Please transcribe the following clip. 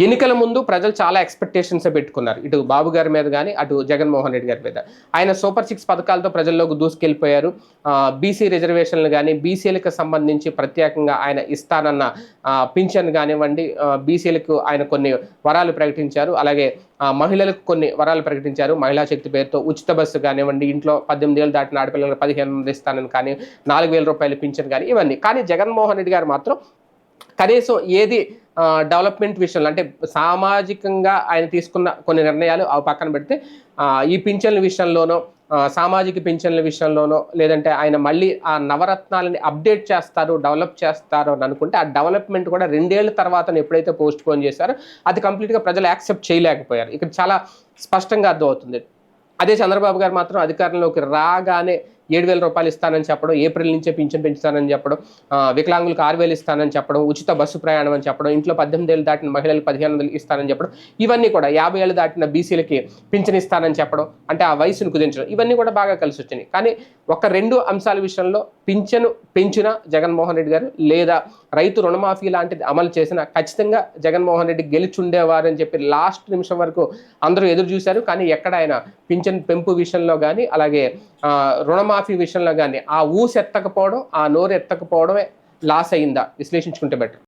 ఎన్నికల ముందు ప్రజలు చాలా ఎక్స్పెక్టేషన్స్ పెట్టుకున్నారు. ఇటు బాబు గారి మీద కానీ అటు జగన్మోహన్ రెడ్డి గారి మీద. ఆయన సూపర్ సిక్స్ పథకాలతో ప్రజల్లోకి దూసుకెళ్ళిపోయారు. బీసీ రిజర్వేషన్లు కానీ బీసీలకు సంబంధించి ప్రత్యేకంగా ఆయన ఇస్తానన్న పింఛన్ కానివ్వండి బీసీలకు ఆయన కొన్ని వరాలు ప్రకటించారు. అలాగే మహిళలకు కొన్ని వరాలు ప్రకటించారు. మహిళా శక్తి పేరుతో ఉచిత బస్సు కానివ్వండి ఇంట్లో పద్దెనిమిది ఏళ్ళు దాటిన ఆడపిల్లలకు పదిహేను వందలు ఇస్తానని కానీ నాలుగు వేల రూపాయలు పింఛన్ కానీ ఇవన్నీ. కానీ జగన్మోహన్ రెడ్డి గారు మాత్రం కనీసం ఏది డెవలప్మెంట్ విషయంలో అంటే సామాజికంగా ఆయన తీసుకున్న కొన్ని నిర్ణయాలు అవి పక్కన పెడితే ఈ పింఛన్ల విషయంలోనో సామాజిక పింఛన్ల విషయంలోనో లేదంటే ఆయన మళ్ళీ ఆ నవరత్నాలని అప్డేట్ చేస్తారు డెవలప్ చేస్తారు అని అనుకుంటే ఆ డెవలప్మెంట్ కూడా రెండేళ్ళ తర్వాత ఎప్పుడైతే పోస్ట్ పోన్ చేశారో అది కంప్లీట్గా ప్రజలు యాక్సెప్ట్ చేయలేకపోయారు. ఇక్కడ చాలా స్పష్టంగా అర్థమవుతుంది. అదే చంద్రబాబు గారు మాత్రం అధికారంలోకి రాగానే ఏడు వేల రూపాయలు ఇస్తానని చెప్పడం ఏప్రిల్ నుంచే పింఛన్ పెంచుతానని చెప్పడం వికలాంగులకు ఆరు వేలు ఇస్తానని చెప్పడం ఉచిత బస్సు ప్రయాణం అని చెప్పడం ఇంట్లో పద్దెనిమిది ఏళ్ళు దాటిన మహిళలకు పదిహేను వందలు ఇస్తానని చెప్పడం ఇవన్నీ కూడా యాభై ఏళ్ళు దాటిన బీసీలకి పింఛన్ ఇస్తానని చెప్పడం అంటే ఆ వయసును కుదించడం ఇవన్నీ కూడా బాగా కలిసి వచ్చినాయి. కానీ ఒక రెండు అంశాల విషయంలో పింఛను పెంచిన జగన్మోహన్ రెడ్డి గారు లేదా రైతు రుణమాఫీ లాంటిది అమలు చేసిన ఖచ్చితంగా జగన్మోహన్ రెడ్డి గెలిచుండేవారని చెప్పి లాస్ట్ నిమిషం వరకు అందరూ ఎదురు చూశారు. కానీ ఎక్కడ ఆయన పింఛన్ పెంపు విషయంలో కానీ అలాగే రుణమాఫీ రుణమాఫీ విషయంలో కానీ ఆ ఊసెత్తకపోవడం ఆ నోరు ఎత్తకపోవడమే లాస్ అయిందా విశ్లేషించుకుంటే బెటర్